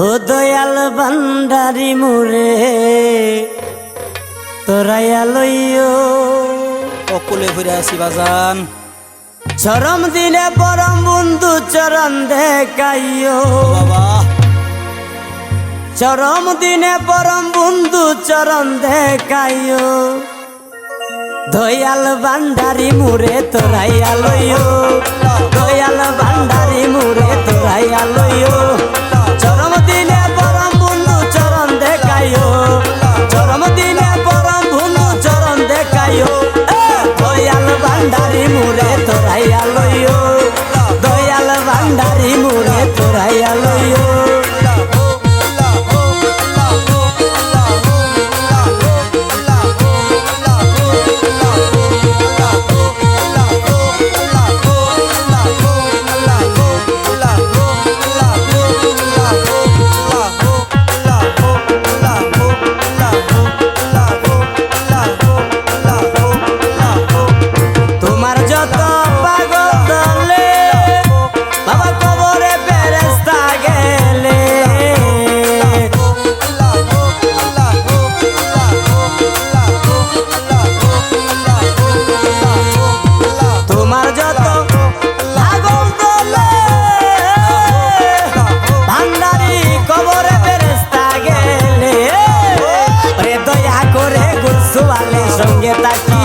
ও Dayal boundary মুরে তোরাইয়া লইও অকুলে ঘুরে আসি বাজান। চরম দিনে পরম বন্ধু চরণ দেখাইও বাবা। চরম দিনে পরম বন্ধু চরণ দেখাইও দয়াল ভান্ডারি মুরে তোরাইয়া লইও দয়াল ভান্ডারি মুরে তোরাইয়া লইও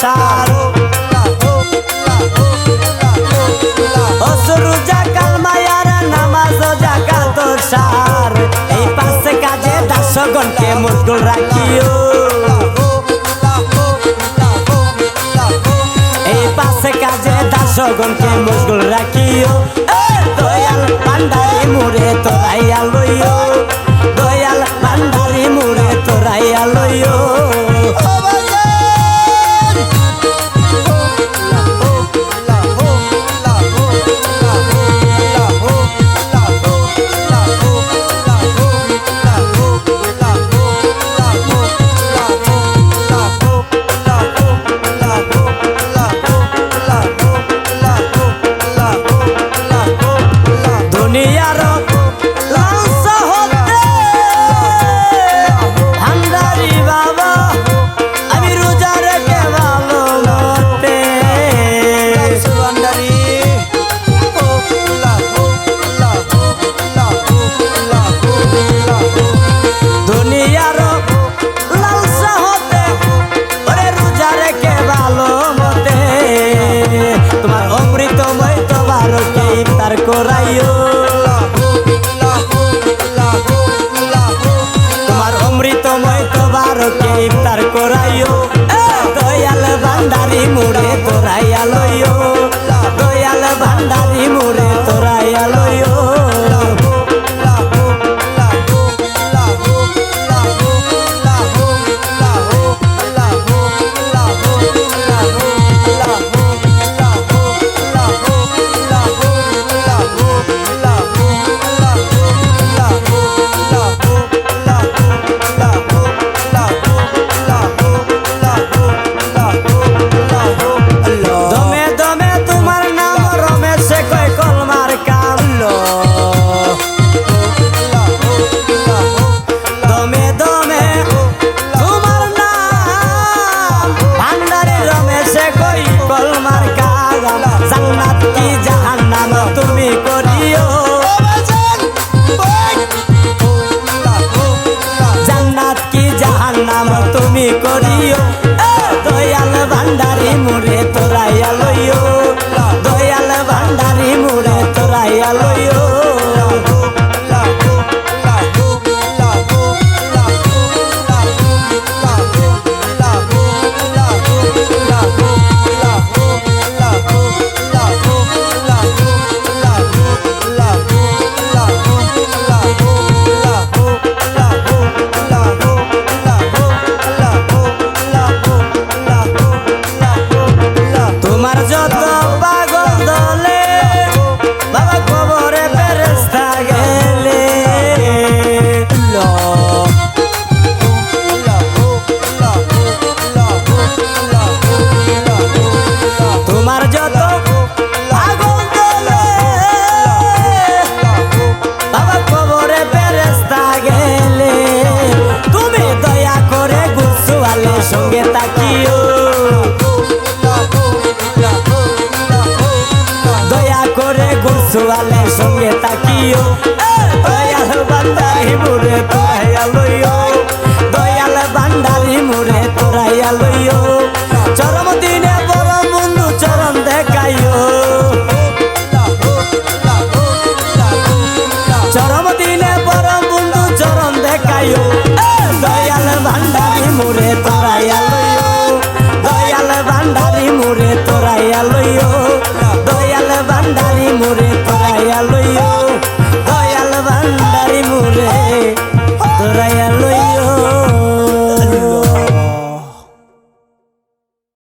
সার অসুরু জাকাল মায়ার নামাজ জাকাত সার এই পাশে কাজে দাসগণকে মুশকুল রাখিও এই পাশে কাজে দাসগণকে মুশকুল রাখিও। Adiós. জাহান্নাম তুমি করিও। দয়াল ভান্ডারি মুরে তোরাইয়া Sangueta aqui hoje